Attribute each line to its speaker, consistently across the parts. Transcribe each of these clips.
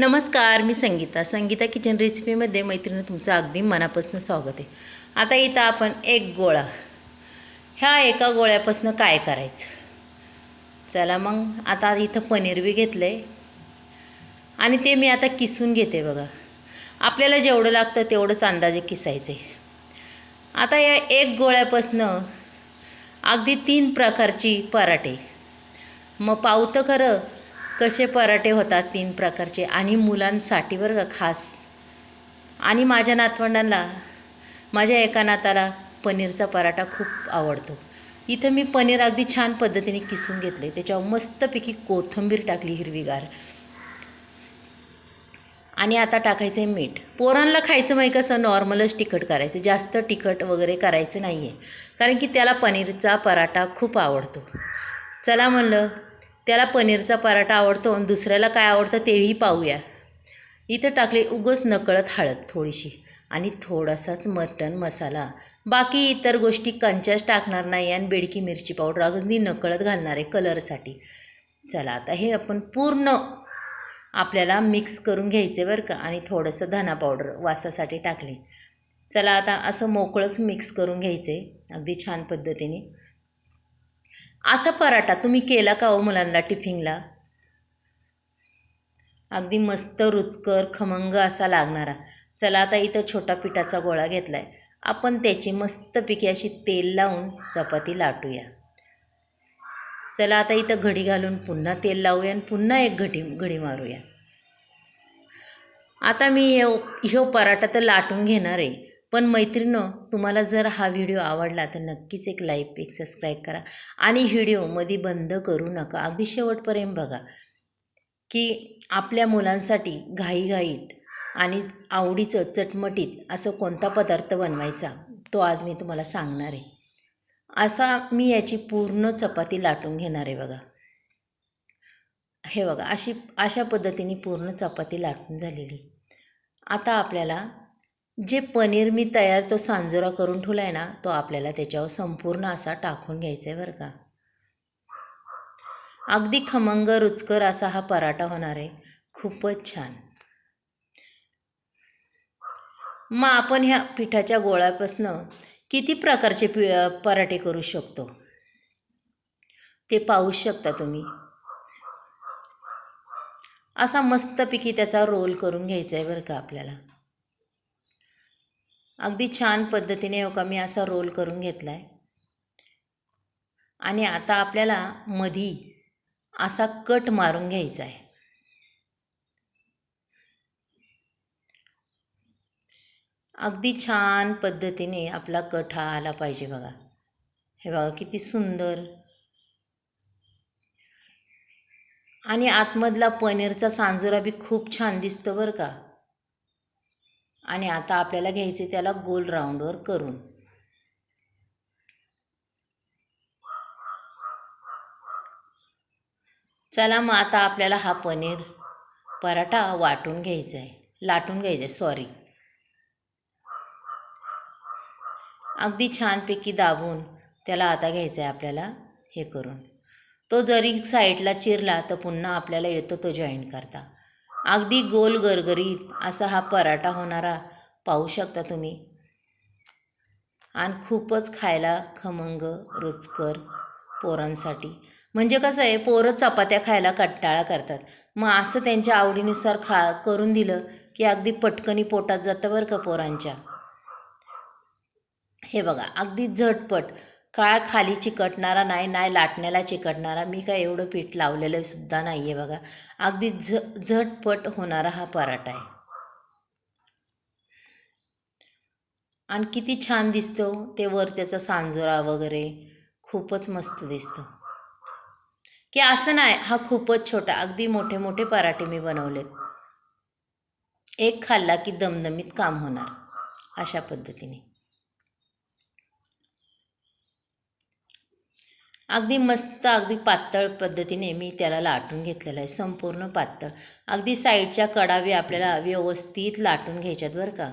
Speaker 1: नमस्कार मी संगीता. संगीता किचन रेसिपीमध्ये मैत्रिणी तुमचं अगदी मनापासून स्वागत आहे. आता इथं आपण एक गोळा. ह्या एका गोळ्यापासून काय करायचं? चला मग आता इथं पनीर बी घेतलं आहे आणि ते मी आता किसून घेते बघा. आपल्याला जेवढं लागतं तेवढंच अंदाजे किसायचे. आता या एक गोळ्यापासनं अगदी तीन प्रकारची पराठे. मग पावतं खरं कसे पराठे होतात तीन प्रकारचे आणि मुलांसाठी बरं का खास. आणि माझ्या नातवंडांना माझ्या एका नाताला पनीरचा पराठा खूप आवडतो. इथं मी पनीर अगदी छान पद्धतीने किसून घेतले. त्याच्यावर मस्तपैकी कोथिंबीर टाकली हिरवीगार. आणि आता टाकायचं आहे मीठ. पोरांना खायचं माहीत कसं? नॉर्मलच तिखट करायचं. जास्त तिखट वगैरे करायचं नाही आहे कारण की त्याला पनीरचा पराठा खूप आवडतो. चला म्हणलं त्याला पनीरचा पराठा आवडतो आणि दुसऱ्याला काय आवडतं तेही पाहूया. इथं टाकले उगच नकळत हळद थोडीशी आणि थोडासाच मटण मसाला. बाकी इतर गोष्टी कंच्याच टाकणार नाही आणि बेडकी मिरची पावडर अगदी नकळत घालणार आहे कलरसाठी. चला आता हे आपण पूर्ण आपल्याला मिक्स करून घ्यायचे बरं का आणि थोडंसं धना पावडर वासासाठी टाकले. चला आता असं मोकळंच मिक्स करून घ्यायचं. आहे अगदी छान पद्धतीने. असा पराठा तुम्ही केला का हो मुलांना टिफिनला? अगदी मस्त रुचकर खमंग असा लागणारा. चला आता इथं छोटा पिठाचा गोळा घेतला आहे आपण त्याची मस्तपैकी अशी तेल लावून चपाती लाटूया. चला आता इथं घडी घालून पुन्हा तेल लावूया आणि पुन्हा एक घडी घडी मारूया. आता मी हे पराठा तर लाटून घेणार आहे पण मैत्रिणो तुम्हाला जर हा व्हिडिओ आवडला तर नक्कीच एक लाईक एक सबस्क्राईब करा. आणि व्हिडिओमध्ये बंद करू नका. अगदी शेवटपर्यंत बघा की आपल्या मुलांसाठी घाईघाईत आणि आवडीचं चटमटीत असं कोणता पदार्थ बनवायचा तो आज मी तुम्हाला सांगणार आहे. असा मी याची पूर्ण चपाती लाटून घेणार आहे बघा. हे बघा अशी अशा पद्धतीने पूर्ण चपाती लाटून झालेली. आता आपल्याला जे पनीर मी तयार तो सांजोरा करून ठेवला आहे ना तो आपल्याला त्याच्यावर संपूर्ण असा टाकून घ्यायचा आहे बरं का. अगदी खमंग रुचकर असा हा पराठा होणार आहे खूपच छान. मग आपण ह्या पिठाच्या गोळ्यापासनं किती प्रकारचे पि पराठे करू शकतो? ते पाहू शकता तुम्ही. असा मस्तपैकी त्याचा रोल करून घ्यायचा आहे बरं का आपल्याला. अगदी छान पद्धतीने हो का मी असा रोल करून घेतला आहे आणि आता आपल्याला मधी असा कट मारून घ्यायचा आहे. अगदी छान पद्धतीने आपला कट हा आला पाहिजे बघा. हे बघा किती सुंदर. आणि आतमधला पनीरचा सांजोरा बी खूप छान दिसतो बरं का. आणि आता आपल्याला घ्यायचे त्याला गोल राऊंडवर करून. चला मग आता आपल्याला हा पनीर पराठा वाटून घ्यायचा आहे. लाटून घ्यायचा आहे सॉरी अगदी छानपैकी दाबून त्याला आता घ्यायचं आहे आपल्याला हे करून. तो जरी साईडला चिरला तर पुन्हा आपल्याला येतो तो जॉईन करता. अगदी गोल गरगरीत असा हा पराठा होणारा पाहू शकता तुम्ही. आणि खूपच खायला खमंग रुचकर पोरांसाठी. म्हणजे कसं आहे पोरं चपात्या खायला कट्टाळा करतात. मग असं त्यांच्या आवडीनुसार खा करून दिलं की अगदी पटकनी पोटात जातं बरं का पोरांच्या. हे बघा अगदी झटपट का खाली चिकटणारा नाही नाही लाटण्याला चिकटणारा मी काय एवढं पीठ लावलेलं सुद्धा नाही आहे बघा. अगदी झ झटपट होणारा हा पराठा आहे. आणि किती छान दिसतो ते वर त्याचा सांजोरा वगैरे. खूपच मस्त दिसतो. की असं नाही हा खूपच छोटा अगदी मोठे मोठे पराठे मी बनवलेत. एक खाल्ला की दमदमीत काम होणार अशा पद्धतीने. अगदी मस्त अगदी पातळ पद्धतीने मी त्याला लाटून घेतलेलं आहे संपूर्ण पातळ. अगदी साईडच्या कडावी आपल्याला व्यवस्थित लाटून घ्यायच्यात बरं का.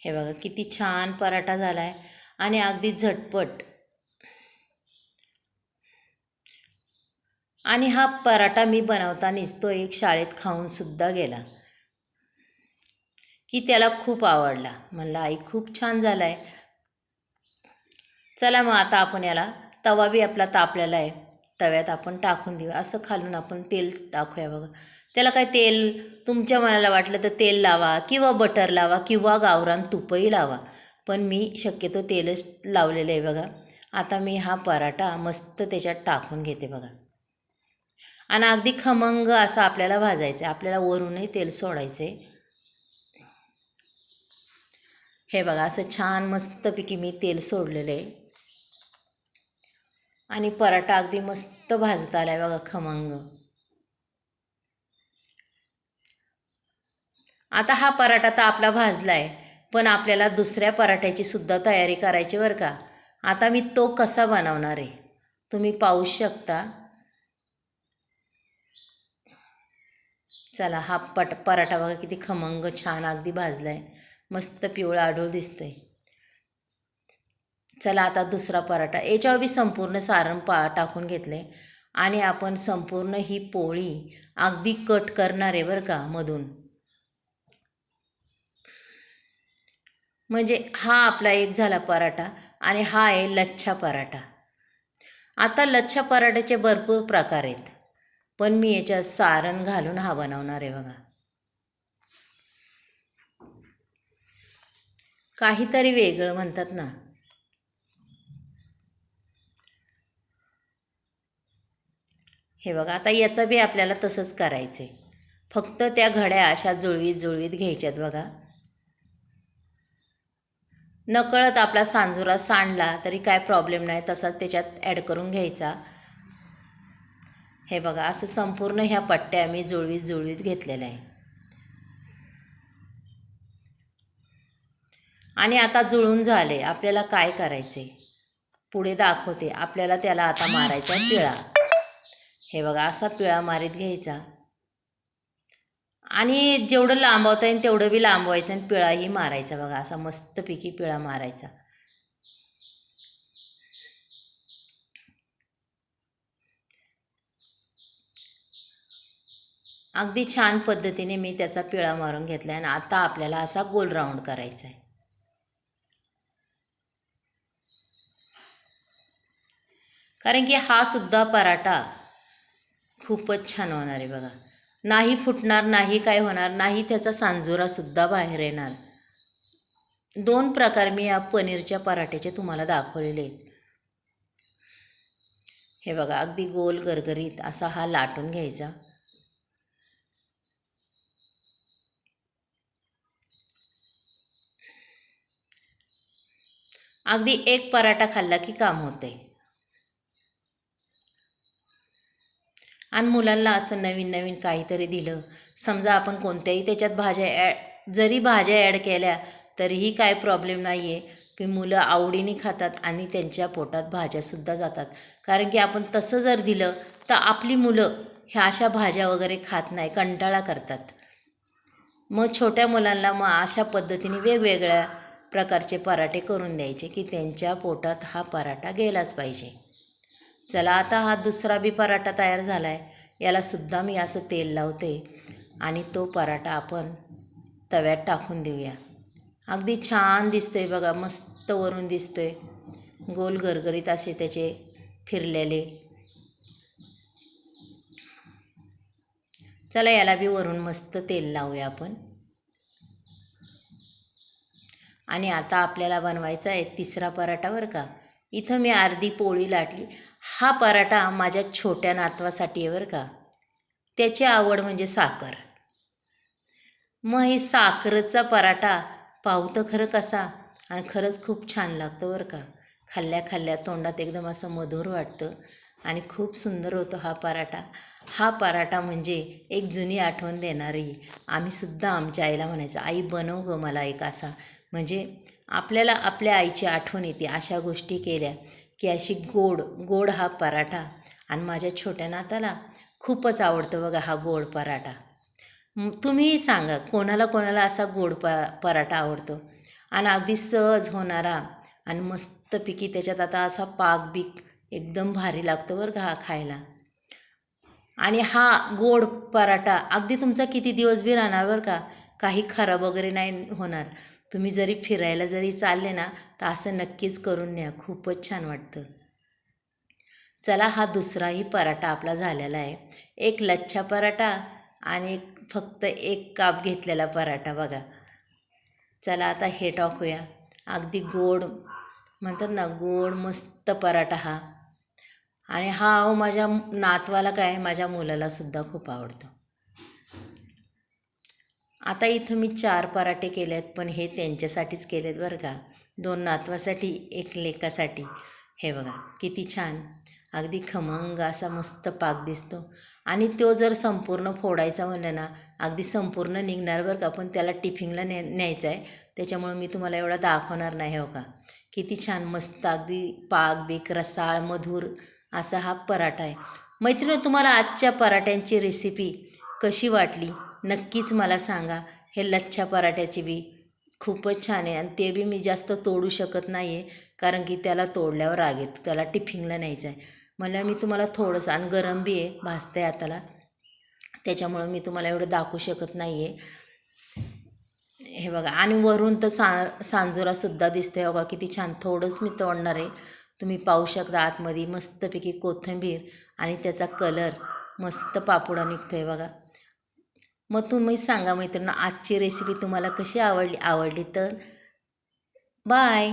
Speaker 1: हे बघा किती छान पराठा झाला आहे आणि अगदी झटपट. आणि हा पराठा मी बनवतानीच तो एक शाळेत खाऊनसुद्धा गेला. की त्याला खूप आवडला. म्हणलं आई खूप छान झाला आहे चला मग आता आपण याला तवा बी आपला तापलेला आहे. तव्यात आपण टाकून देऊया असं खालून आपण तेल टाकूया बघा. त्याला काय तेल तुमच्या मनाला वाटलं तर तेल लावा किंवा बटर लावा किंवा गावरान तुपही लावा. पण मी शक्यतो तेलच लावलेलं आहे बघा. आता मी हा पराठा मस्त त्याच्यात टाकून घेते बघा. आणि अगदी खमंग असं आपल्याला भाजायचं आहे आपल्याला वरूनही तेल सोडायचं आहे हे बघा असं छान मस्तपैकी मी तेल सोडलेलं आहे. आणि पराठा अगदी मस्त भाजत आला आहे बघा खमंग. आता हा पराठा तर आपला भाजला आहे पण आपल्याला दुसऱ्या पराठ्याची सुद्धा तयारी करायची बरं का. आता मी तो कसा बनवणार आहे? तुम्ही पाहू शकता. चला हा पट पराठा बघा किती खमंग छान अगदी भाजला आहे मस्त पिवळा आढूळ दिसतोय. चला आता दुसरा पराठा. याच्यावर बी संपूर्ण सारण पा टाकून घेतले. आणि आपण संपूर्ण ही पोळी अगदी कट करणार आहे बरं का मधून. म्हणजे हा आपला एक झाला पराठा आणि हा आहे लच्छा पराठा. आता लच्छा पराठ्याचे भरपूर प्रकार आहेत. पण मी याच्यात सारण घालून हा बनवणार आहे बघा. काहीतरी वेगळं म्हणतात ना. हे बघा आता याचं बी आपल्याला तसंच करायचं आहे फक्त त्या घड्या अशा जुळवीत जुळवीत घ्यायच्यात बघा. नकळत आपला सांजुरा सांडला तरी काय प्रॉब्लेम नाही तसाच त्याच्यात ॲड करून घ्यायचा. हे बघा असं संपूर्ण ह्या पट्ट्या मी जुळवीत जुळवीत घेतलेल्या आहे आणि आता जुळून झाले आपल्याला काय करायचे पुढे दाखवते आपल्याला त्याला आता मारायचा टिळा हे बघा असा पिळा मारीत घ्यायचा. आणि जेवढं लांबवता येईल तेवढं बी लांबवायचं आणि पिळाही मारायचा बघा असा मस्तपैकी पिळा मारायचा. अगदी छान पद्धतीने मी त्याचा पिळा मारून घेतला आणि आता आपल्याला असा गोल राऊंड करायचा आहे. कारण की हा सुद्धा पराठा खूपच छान होणार आहे बघा. नाही फुटणार नाही काय होणार नाही त्याचा सांजोरासुद्धा बाहेर येणार. दोन प्रकार मी या पनीरच्या पराठ्याचे तुम्हाला दाखवलेले आहेत. हे बघा अगदी गोल गरगरीत असा हा लाटून घ्यायचा. अगदी एक पराठा खाल्ला की काम होते आणि मुलांना असं नवीन नवीन काहीतरी दिलं. समजा आपण कोणत्याही त्याच्यात भाज्या ॲड जरी भाज्या ॲड केल्या तरीही काय प्रॉब्लेम नाही आहे की मुलं आवडीने खातात आणि त्यांच्या पोटात भाज्यासुद्धा जातात. कारण की आपण तसं जर दिलं तर आपली मुलं ह्या अशा भाज्या वगैरे खात नाही कंटाळा करतात. मग छोट्या मुलांना मग अशा पद्धतीने वेगवेगळ्या प्रकारचे पराठे करून द्यायचे की त्यांच्या पोटात हा पराठा गेलाच पाहिजे. चला आता हा दुसरा बी पराठा तयार झाला आहे यालासुद्धा मी असं तेल लावते आणि तो पराठा आपण तव्यात टाकून देऊया. अगदी छान दिसतो आहे बघा मस्त वरून दिसतो आहे गोल गरगरीत असे त्याचे फिरलेले. चला याला बी वरून मस्त तेल लावूया आपण. आणि आता आपल्याला बनवायचा आहे तिसरा पराठा बरं का. इथं मी अर्धी पोळी लाटली. हा पराठा माझ्या छोट्या नातवासाठी आहे बरं का. त्याची आवड म्हणजे साखर. मग हे साखरेचा पराठा पाहू तर खरं कसा आणि खरंच खूप छान लागतं बरं का. खाल्ल्या खाल्ल्या तोंडात एकदम असं मधुर वाटतं आणि खूप सुंदर होतो हा पराठा. हा पराठा म्हणजे एक जुनी आठवण देणारी. आम्हीसुद्धा आमच्या आईला म्हणायचं आई बनव गं मला एक असा. म्हणजे आपल्याला आपल्या आईची आठवण येते अशा गोष्टी केल्या की अशी गोड गोड हा पराठा आणि माझ्या छोट्या नाताला खूपच आवडतं बघा हा गोड पराठा. तुम्हीही सांगा कोणाला कोणाला असा गोड प पराठा आवडतो? आणि अगदी सहज होणारा आणि मस्तपैकी त्याच्यात आता असा पाक बीक एकदम भारी लागतं बरं का हा खायला. आणि हा गोड पराठा अगदी तुमचा किती दिवस बी राहणार बरं का? काही खराब वगैरे नाही होणार. तुम्ही जरी फिरायला जरी चालले ना तर असं नक्कीच करून न्या. खूपच छान वाटतं. चला हा दुसराही पराठा आपला झालेला आहे. एक लच्छा पराठा आणि एक फक्त एक काप घेतलेला पराठा बघा. चला आता हे टाकूया. अगदी गोड म्हणतात ना गोड मस्त पराठा हा. आणि हा अहो माझ्या नातवाला काय माझ्या मुलालासुद्धा खूप आवडतो. आता इथं मी चार पराठे केले आहेत पण हे त्यांच्यासाठीच केले आहेत बरं का. दोन नातवासाठी एक लेकासाठी. हे बघा किती छान. अगदी खमंग असा मस्त पाक दिसतो. आणि तो जर संपूर्ण फोडायचा म्हणलं ना अगदी संपूर्ण निघणार बरं का पण त्याला टिफिनला न्या न्यायचं आहे. त्याच्यामुळं मी तुम्हाला एवढा दाखवणार नाही हो का. किती छान मस्त अगदी पाक बीक रसाळ मधुर असा हा पराठा आहे. मैत्रिणी तुम्हाला आजच्या पराठ्यांची रेसिपी कशी वाटली? नक्कीच मला सांगा हे लच्छा पराठ्याची बी खूपच छान आहे आणि ते बी मी जास्त तोडू शकत नाही आहे कारण की त्याला तोडल्यावर राग येतो त्याला टिफिनला न्यायचं आहे. मला मी तुम्हाला थोडंसं आणि गरम बी आहे भाजते हाताला त्याच्यामुळं मी तुम्हाला एवढं दाखवू शकत नाही आहे हे बघा आणि वरून तर सा सांजोरासुद्धा आहे बघा किती छान थोडंच मी तोडणार आहे. तुम्ही पाहू शकता आतमध्ये मस्तपैकी कोथिंबीर आणि त्याचा कलर मस्त पापुडा निघतो आहे बघा. मग तुम्ही सांगा मैत्रिणी आजची रेसिपी तुम्हाला कशी आवडली? आवडली तर बाय